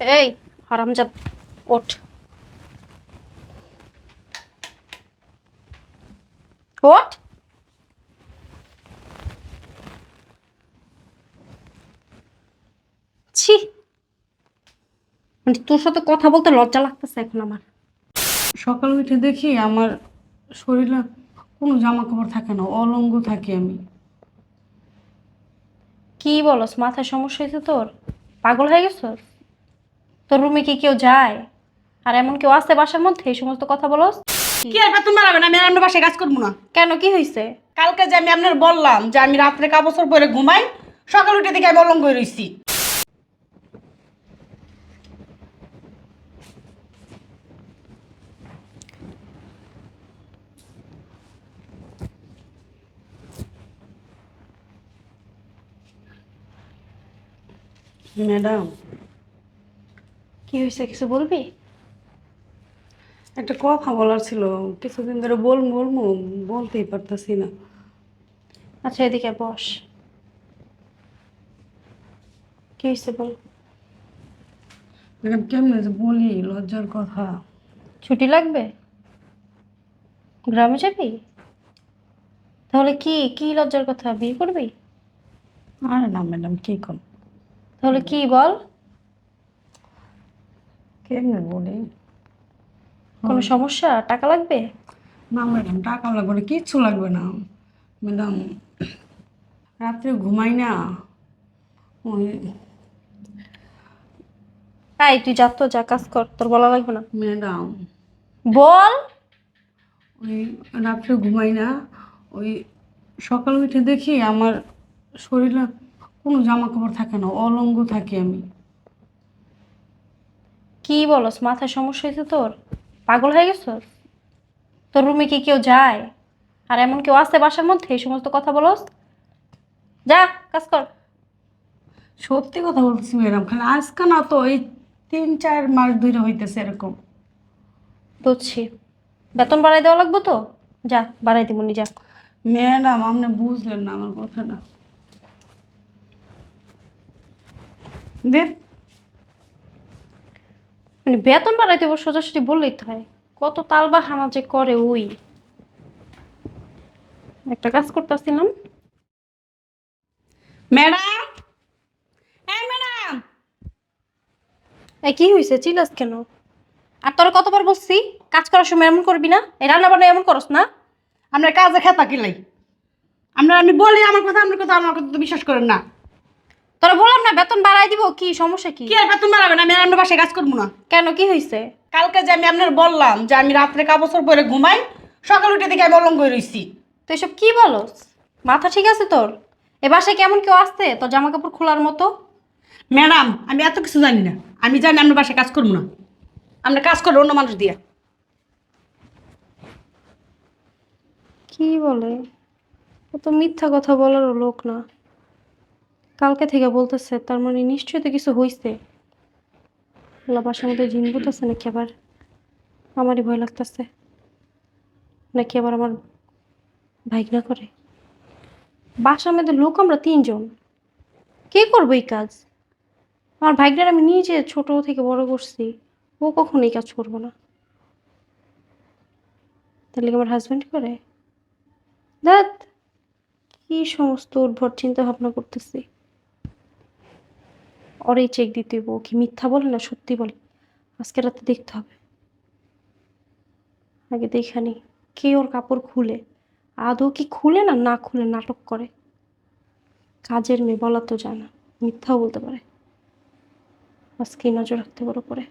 এই হারামজাদ ওঠ। ওঠ। ছি। মানে তোর সাথে কথা বলতে লজ্জা লাগতেছে এখন আমার। সকাল উঠে দেখি আমার শরীরে কোনো জামা কাপড় থাকে না অলঙ্গ থাকি আমি। কি বলস মাথায় সমস্যা হয়েছে তোর? পাগল হয়ে গেছস? তোর রুমে কি কেউ যায়? আর এমন কেউ আছে বাসার মধ্যে? এই সমস্ত কথা বলো কি আর বেতন বাড়াবেন আমি আর আপনার বাসায় কাজ করব না। কেন? কি হয়েছে কালকে যে আমি আপনার বললাম যে আমি রাত্রে কাপড় পরে ঘুমাই সকাল উঠে দেখি আমি অলঙ্গ হয়ে রইছি। ম্যাডাম কি হয়েছে কিছু বলবি? একটা কথা বলার ছিল কিছুদিন ধরে বলব বলব বলতেই পারতাছি না। আচ্ছা এদিকে বস। কি হয়েছে বল? ম্যাডাম কেমনে যে বলি লজ্জার কথা। ছুটি লাগবে? গ্রামে যাবি? তাহলে কি কি লজ্জার কথা বিয়ে করবি? আরে না ম্যাডাম কি কর তাহলে কি বল? কেমনে বলি? কোনো সমস্যা? টাকা লাগবে? না ম্যাডাম টাকা লাগবে না কিচ্ছু লাগবে না। ম্যাডাম রাত্রে ঘুমাই না। ওই তাই তুই যা তো যা কাজ কর তোর বলা লাগবে না। ম্যাডাম। বল। ওই রাত্রে ঘুমাই না ওই সকালে উঠে দেখি আমার শরীরে কোনো জামা কাপড় থাকে না অলঙ্গ থাকি আমি। কি বলস মাথায় সমস্যা হয়েছে তোর? পাগল হয়ে গেছস? তোর রুমে কি কেউ যায়? আর এমন কেউ আছে বাসার মধ্যে? এই সমস্ত কথা বলস? যা কাজ কর। সত্যি কথা বলতেছি ম্যাডাম খালি আজকে না তো এই তিন চার মাস ধরে হইতেছে এরকম। বুঝছি। বেতন বাড়াই দেওয়া লাগবে তো? যা বাড়াই দিব নি যা। ম্যাডাম আপনি বুঝলেন না আমার কথাটা। দেখ মানে বেতন বাড়াই দেবো সোজাসুজি বললেই তো হয়। কত তালবা হানা যে করে ওই। একটা কাজ করতেছিলাম। ম্যাডাম! হ্যাঁ ম্যাডাম! এই কি হয়েছে চিলাস কেন? আর তোর কতবার বলছি কাজ করার সময় এমন করবি না? এই রান্না বান্না এমন করস না? আপনার কাজে খেতা কিলাই আমরা আমি বলি আমার কথা আপনার কথা আমার কথা তো বিশ্বাস করেন না। তোরা বললাম না বেতন বাড়াই দিব কি সমস্যা কি? কি আর বেতন বাড়াবেন আমি আর আপনার বাসায় কাজ করব না। কেন কি হয়েছে কালকে যে আমি আপনার বললাম যে আমি রাত্রে কাপড় পরে ঘুমাই সকাল উঠে দেখে আমি অলঙ্গ রইছি। তুই এসব কি বলো মাথা ঠিক আছে তোর? এ বাসায় কেমন কেউ আসছে তোর জামা কাপড় খোলার মতো? ম্যাডাম আমি এত কিছু জানি না। আমি জানি আপনার বাসায় কাজ করব না। আমরা কাজ করব অন্য মানুষ দিয়ে। কি বলে? ও তো মিথ্যা কথা বলারও লোক না। কালকে থেকে বলতেছে, তার মানে নিশ্চয়ই তো কিছু হইছে। আল্লাহ বাসার মধ্যে জিন বুঝতেছে নাকি আবার? আমারই ভয় লাগতেছে। নাকি আবার আমার ভাইগনা করে? বাসার মধ্যে লোক আমরা তিনজন। কে করব এই কাজ? আমার ভাইগনার আমি নিজে ছোট থেকে বড় করছি। ও কখনো এই কাজ করব না। তাহলে আমার হাজব্যান্ড করে। দেখ কি সমস্ত উদ্ভট চিন্তা ভাবনা করতেছি। ওরই চেক দিতে হইব। কি মিথ্যা বলে না সত্যি বলে? আজকে রাতে দেখতে হবে। আগে দেখানি কে ওর কাপড় খুলে? আদৌ কি খুলে না না খুলে নাটক করে? কাজের মেয়ে বলা তো জানা মিথ্যাও বলতে পারে। আজকেই নজর রাখতে পারো পরে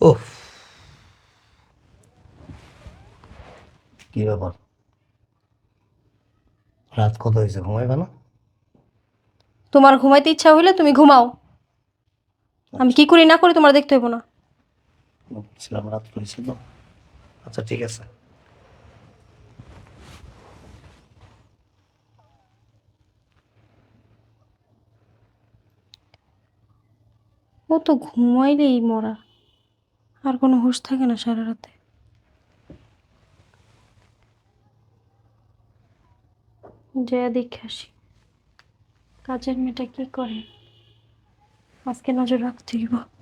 ওহ কি ব্যাপার? রাত কত হয়েছে? ঘুমাইবে না? তোমার ঘুমাইতে ইচ্ছা হইলে তুমি ঘুমাও। আমি কি করি না করি তোমার দেখতে হইব না। বলছিলাম রাত হয়েছে তো। আচ্ছা ঠিক আছে। ও তো ঘুমাইলেই মরা। আর কোনো হুঁশ থাকে না সারা রাতে। যে দেখে আসি। কাজের মেয়েটা কি করে? আজকে নজর রাখতে বা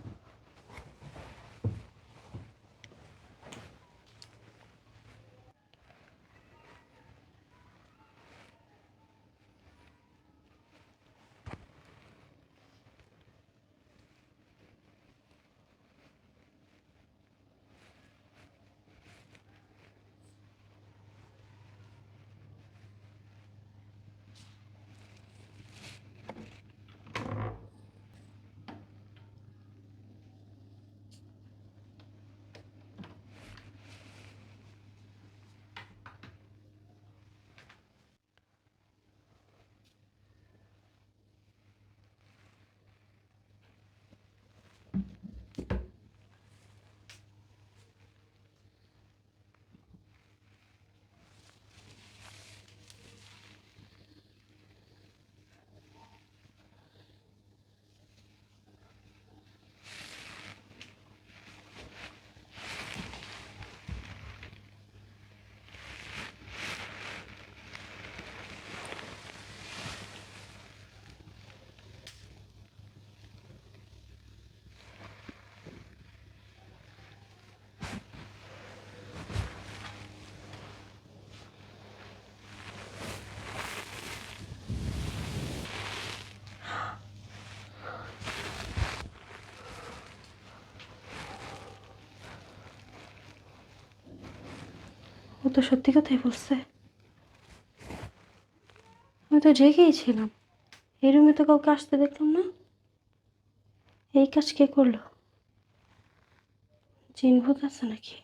ও তো সত্যি কথাই বলছে। আমি তো জেগেই ছিলাম। এই রুমে তো কাউকে আসতে দেখলাম না। এই কাজ কে করল? চিনভূত আছে নাকি?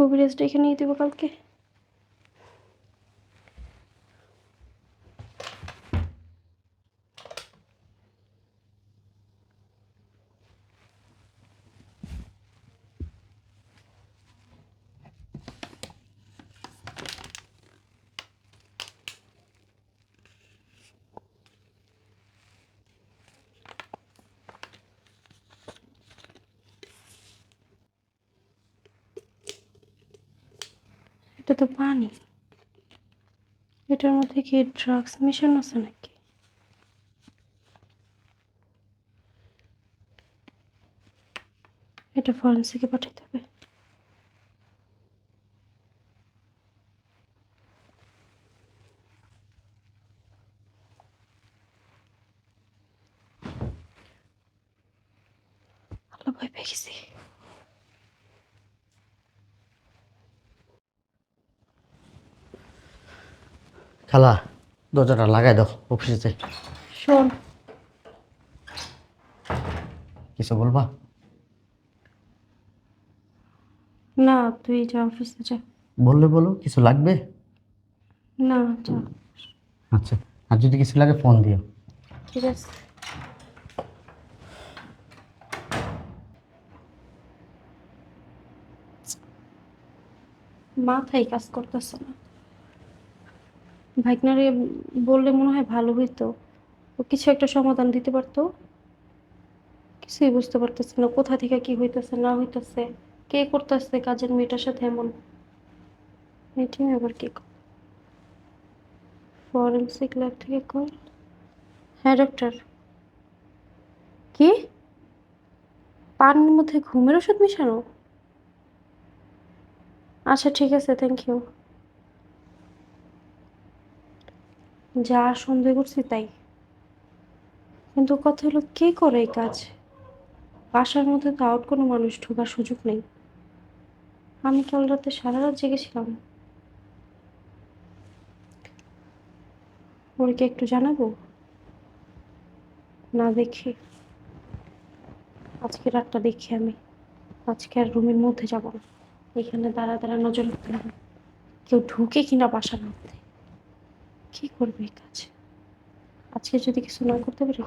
কবিরাজটা এখানে নিয়ে দেবো কালকে। এটা তো পানি। এটার মধ্যে কি ড্রাগস মিশানো আছে নাকি? এটা ফরেন্সিকে পাঠাতে হবে। আল্লাহ ভয় পেয়ে গেছি। খালা দরজাটা লাগাই দাও অফিসে যাই শোন। কিছু বলবা? না তুই যা অফিসে যা। বললে বলো কিছু লাগবে? না যা। আচ্ছা আর যদি কিছু লাগে ফোন দিও। ঠিক আছে। মাথায় কাজ করতেছে না। ভাইকনারে বললে মনে হয় ভালো হইতো। ও কিছু একটা সমাধান দিতে পারতো। কিছুই বুঝতে পারতেছে না, কোথা থেকে কি হইতেছে, না হইতেছে, কে করতেছে, কাজের মেয়েটার সাথে এমন। এটি আবার কি ফরেন্সিক ল্যাব থেকে কল হ্যাঁ ডক্টর কি? পানির মধ্যে ঘুমের ওষুধ মিশানো? আচ্ছা ঠিক আছে থ্যাংক ইউ যা সন্দেহ করছি তাই। কিন্তু কথা হলো, কে করে এই কাজ? বাসার মধ্যে তো আউট কোনো মানুষ ঢোকার সুযোগ নেই। আমি কাল রাতে সারা রাত জেগেছিলাম ওকে একটু জানাব? না দেখি। আজকে রাতটা দেখি আমি। আজকে আর রুমের মধ্যে যাব না। এখানে দাঁড়া দাঁড়া নজর রাখতে হবে। কেউ ঢুকে কিনা বাসার মধ্যে। কি করবে এই কাজ? আজকে যদি কিছু না করতে পারি,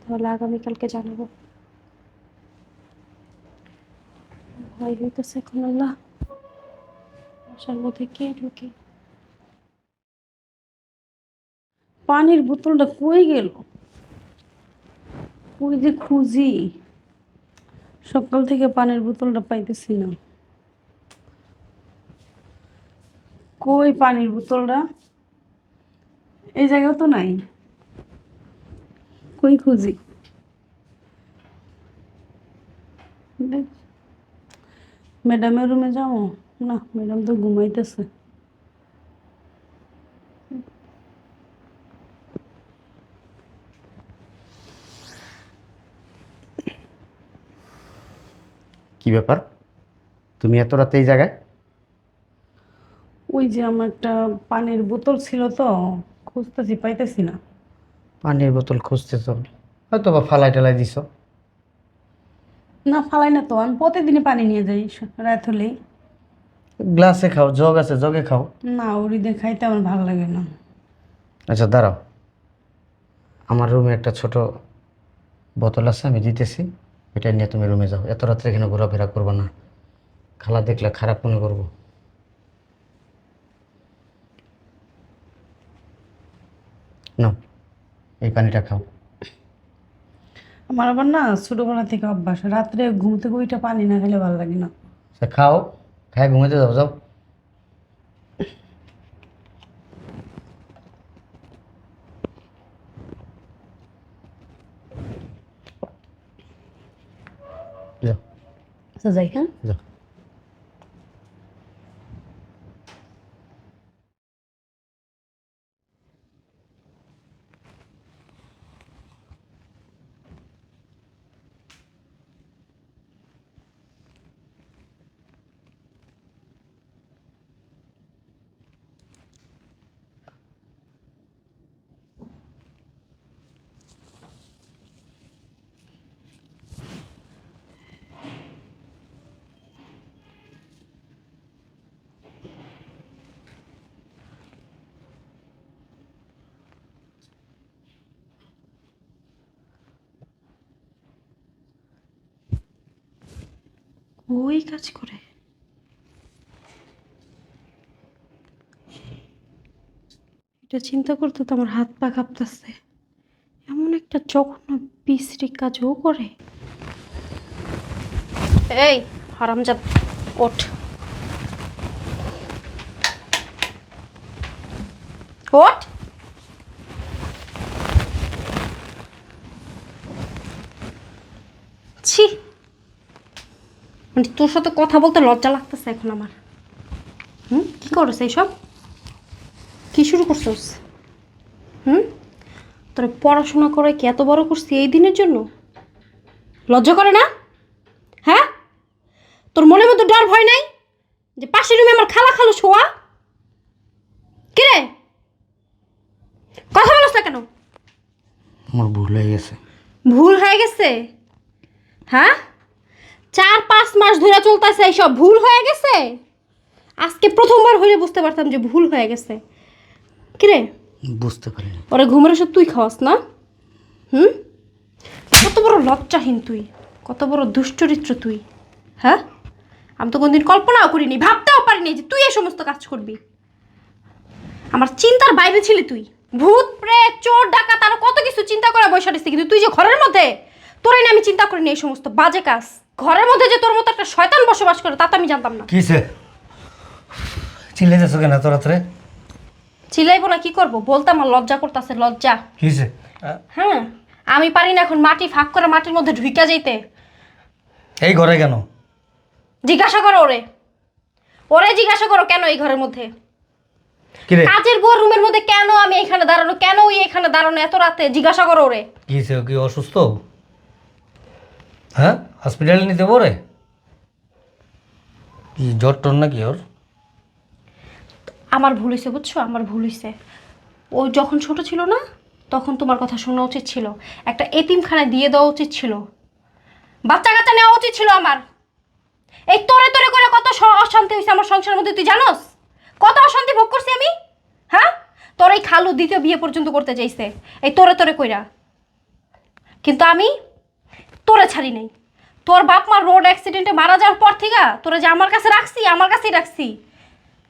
তাহলে আগামীকালকে জানাব। ভয় হইতেছে এখন আল্লাহ। বাসার মধ্যে কে ঢুকে? পানির বোতলটা কই গেল? ওই যে খুঁজি? সকাল থেকে পানির বোতলটা পাইতেছি না। কই পানির বোতলটা? এই জায়গাও তো নাই। কই খুঁজি? ম্যাডামের রুমে যাও না ম্যাডাম তো ঘুমাইতেছে। কি ব্যাপার? তুমি এত রাতে এই জায়গায়? ওই যে আমার একটা পানির বোতল ছিল তো খুঁজতেছি পাইতেছি না। পানির বোতল খুঁজতেছ? হয়তো বা ফালাই টালাই দিছ। না ফালাই না তো আমি প্রতিদিনই পানি নিয়ে যাই রাত হলেই। গ্লাসে খাও জগ আছে জগে খাও। না ওরি দিয়ে খাইতে আমার ভালো লাগে না। আচ্ছা দাঁড়াও। আমার রুমে একটা ছোট বোতল আছে আমি দিতেছি। এটা নিয়ে তুমি রুমে যাও। এত রাত্রে এখানে ঘোরাফেরা করব না? খালা দেখলে খারাপ মনে করব। নাও এই পানিটা খাও। আমার আবার না ছোটোবেলা থেকে অভ্যাস রাত্রে ঘুম থেকে ওইটা পানি না খেলে ভালো লাগে না। আচ্ছা খাও খায় ঘুমাতে যাও যাও। যাও। যাই হ্যাঁ? যাও। ওই কাজ করে। এটা চিন্তা করতে তো আমার হাত পা কাঁপতেছে। এমন একটা জঘন্য, বিশ্রী কাজও করে। এই, হারামজাদ, ওঠ। ওঠ ছি মানে তোর সাথে কথা বলতে লজ্জা লাগতেছে এখন আমার। হুম? কি করছ এইসব? কি শুরু করছস? হুম? তোর পড়াশোনা করে কি এত বড় করছি এই দিনের জন্য? লজ্জা করে না? হ্যাঁ? তোর মনের মধ্যে ডর ভয় নাই? যে পাশের রুমে আমার খালা খালো শোয়া কিরে কথা বলছ না কেন? আমার ভুল হয়ে গেছে। ভুল হয়ে গেছে? হ্যাঁ? চার পাঁচ মাস ধরে চলতেছে এইসব ভুল হয়ে গেছে? আজকে প্রথমবার হইলে বুঝতে পারতাম যে ভুল হয়ে গেছে। কিরে? বুঝতে পারিনি ওরে ঘুমের ওষুধ তুই খাওয়াস না? হুম? কত বড় লজ্জাহীন তুই। কত বড় দুশ্চরিত্র তুই। হ্যাঁ? আমি তো কোনদিন কল্পনাও করিনি ভাবতেও পারিনি যে তুই এই সমস্ত কাজ করবি। আমার চিন্তার বাইরে ছিলি তুই। ভূত প্রেত চোর ডাকাত আরও কত কিছু চিন্তা করে বসে কিন্তু তুই যে ঘরের মধ্যে তোরাই না আমি চিন্তা করিনি এই সমস্ত বাজে কাজ। ঘরের মধ্যে যে তোর মতো একটা শয়তান বসবাস করে তা তো আমি জানতাম না। কিসে? চিল্লাইতেছো কেন এত রাত্রে? চিলাইবো না কি করব? বলতে আমার লজ্জা করতেছে লজ্জা। কিসে? হ্যাঁ আমি পারি না এখন মাটি ফাঁক করে মাটির মধ্যে ঢুইকা যাইতে। এই ঘরে কেন? জিজ্ঞাসা করো ওরে। ওরে জিজ্ঞাসা করো কেন এই ঘরের মধ্যে? কাজের বউ রুমের মধ্যে কেন আমি এখানে দাঁড়ানো কেন ওই এখানে দাঁড়ানো এত রাতে? জিজ্ঞাসা করো ওরে। ও কি অসুস্থ? হ্যাঁ? হসপিটালে নিতে পারে? কি জ্বর টর নাকি ওর? আমার ভুল হয়েছে বুঝছ? আমার ভুল হয়েছে ও যখন ছোট ছিল না, তখন তোমার কথা শোনা উচিত ছিল। একটা এতিমখানায় দিয়ে দেওয়া উচিত ছিল। বাচ্চা কাচ্চা নেওয়া উচিত ছিল আমার। এই তোরে তোরে করে কত অশান্তি হয়েছে আমার সংসারের মধ্যে, তুই জানোস? কত অশান্তি ভোগ করছি আমি? হ্যাঁ? তোর এই খালু দ্বিতীয় বিয়ে পর্যন্ত করতে চাইছে। এই তোরে তোরে কইরা। কিন্তু আমি তোরে ছাড়ি নাই। তোর বাপ মা রোড অ্যাক্সিডেন্টে মারা যাওয়ার পর থেকে তোরা যে আমার কাছে রাখছি আমার কাছেই রাখছি।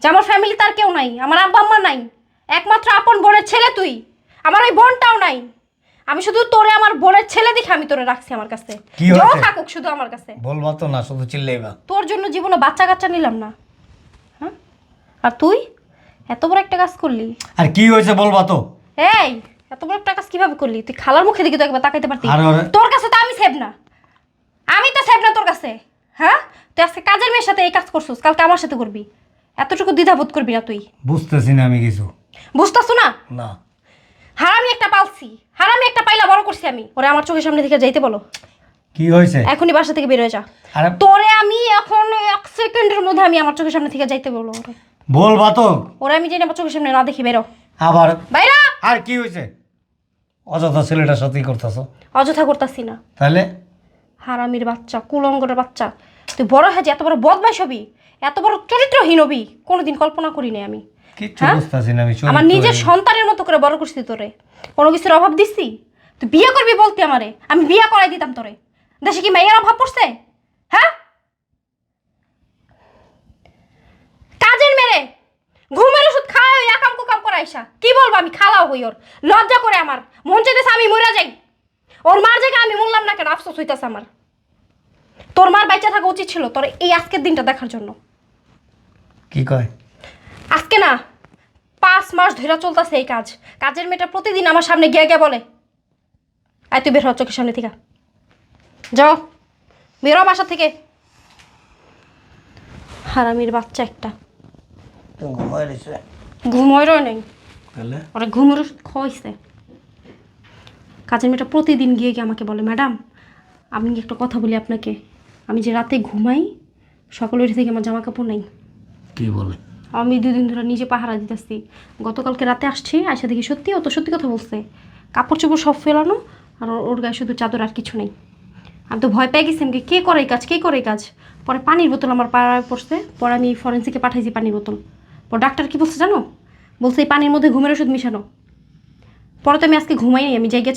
যে আমার ফ্যামিলি তার কেউ নাই আমার আব্বা আম্মা নাই একমাত্র আপন বোনের ছেলে তুই আমার ওই বোনটাও নাই। আমি শুধু তোরে আমার বোনের ছেলে দেখে আমি তোরে রাখছি আমার কাছে। কি যো? থাকুক শুধু আমার কাছে। বলবা তো না শুধু চিল্লাইবা। তোর জন্য জীবনে বাচ্চা কাচ্চা নিলাম না। হ্যাঁ? আর তুই? এত বড় একটা কাজ করলি। আর কি হয়েছে বলবা তো? এই এত বড় একটা কাজ কীভাবে করলি? তুই খালার মুখে দিকে তো একবার তাকাইতে পারতি। আর ওরে- তোর কাছে সেভ না আমি তো সেভ না তোর কাছে। হ্যাঁ? তুই আজকে কাজের মেয়ের সাথে এই কাজ করছিস কালকে আমার সাথে করবি। এতটুকু দ্বিধাবোধ করবি না তুই। বুঝতেছি না আমি কিছু। বুঝতেছ না? না। হারামি একটা পালছি। হারামি একটা পাইলা বড় করছি আমি। ওরে আমার চোখের সামনে থেকে যাইতে বলো। কি হয়েছে? এখনই বাসা থেকে বের হয়ে যা। আরে তোরে আমি এখন এক সেকেন্ডের মধ্যে আমি আমার চোখের সামনে থেকে যাইতে বলো। ওরে বলবা তো। ওরে আমি জানি আমার চোখের সামনে না দেখি বেরো। আবার? বাইরা! আর কি হয়েছে? অযথা ছেলেটার সাথেই করতেছো? অযথা করতাছি না। তাহলে? হারামির বাচ্চা কুলঙ্গরের বাচ্চা। তুই বড় হয়ে যে এত বড় বদমাইশ হবি এত বড় চরিত্রহীন হবি কোনোদিন কল্পনা করি নাই আমি। কিচ্ছু হ্যাঁ? বুঝতেছি না আমি আমার নিজের সন্তানের মতো করে বড় করছি তোরে। কোনো কিছুর অভাব দিছি তুই বিয়ে করবি বলতি আমারে আমি বিয়ে করাই দিতাম তোরে। দেশে কি মেয়ের অভাব পড়ছে? হ্যাঁ? কাজের মেরে ঘুমের ওষুধ খাওয়া ওই একাম কুকাম করে আইসা? কি বলব আমি? খালাও হই ওর। লজ্জা করে আমার। মন চাইতেছে আমি মরে যাই। ওর মার জায়গায় আমি মরলাম না কেন? আফসোস হইতেছে আমার। তোর মার বাইচা থাকা উচিত ছিল তোর এই আজকের দিনটা দেখার জন্য। কি কয়? আজকে না পাঁচ মাস ধরে চলতেছে এই কাজ। কাজের মেয়েটা প্রতিদিন আমার সামনে গিয়ে গিয়ে বলে আয় তুই বের হ চোখের সামনে থেকে। যাও বেরো বাসা থেকে। হারামির বাচ্চা একটা। ঘুমাই রয়েছে ঘুমোয়ও নেই। তাহলে? ওরা ঘুমের ওষুধ খাওয়াইছে কাজের মেয়েটা প্রতিদিন গিয়ে গিয়ে আমাকে বলে ম্যাডাম আমি একটা কথা বলি আপনাকে। আমি যে রাতে ঘুমাই সকালে উঠে থেকে আমার জামা কাপড় নেই। কি বলে? আমি দুদিন ধরে নিজে পাহারা দিতেছি। গতকালকে রাতে আসছি আসা দেখি সত্যি ও তো সত্যি কথা বলছে। কাপড় চোপড় সব ফেলানো আর ওর- গায়ে শুধু চাদর আর কিছু নেই। আমি তো ভয় পেয়ে গেছি আমাকে কে করে এই কাজ কে করে এই কাজ? পরে পানির বোতল আমার পাড়ায় পড়ছে পরে আমি ফরেন্সিকে পাঠাইছি পানির বোতল। পর ডাক্তার কি বলছে জানো? বলছে এই পানির মধ্যে ঘুমের ওষুধ মিশানো। পরে তো আমি আজকে ঘুমাই নাই আমি জায়গা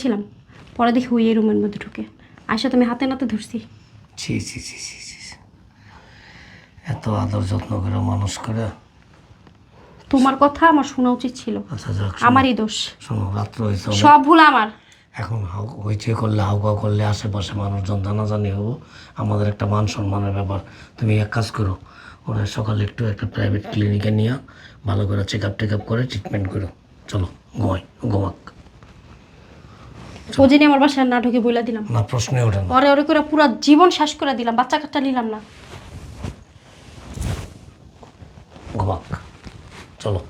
পরে দেখি ওই রুমের মধ্যে ঢুকে। আয়সা তুমি হাতে নাতে ধরছি। ছি ছি ছি ছি ছি। এত আদর যত্ন করে মানুষ করে। তোমার কথা আমার শোনা উচিত ছিল। আচ্ছা যাক শোনো, আমারই দোষ। শোনো রাত্র হয়েছে অনেক। সব ভুল আমার। এখন হাউ- হইচই করলে হাউকাউ করলে আশেপাশে মানুষজন জানাজানি হব। আমাদের একটা মান সম্মানের ব্যাপার। তুমি এক কাজ করো ওরা সকালে একটু একটা প্রাইভেট ক্লিনিকে নিয়ে ভালো করে চেক আপ টেক আপ করে ট্রিটমেন্ট করো। চলো গোয় গোয়াক ও জেনে আমার বাসায় না ঢুকে বইলা দিলাম। না প্রশ্নে ওঠে না। পরে ওরে করে পুরো জীবন শেষ করে দিলাম বাচ্চা কাচ্চা নিলাম না। গোয়াক চলো।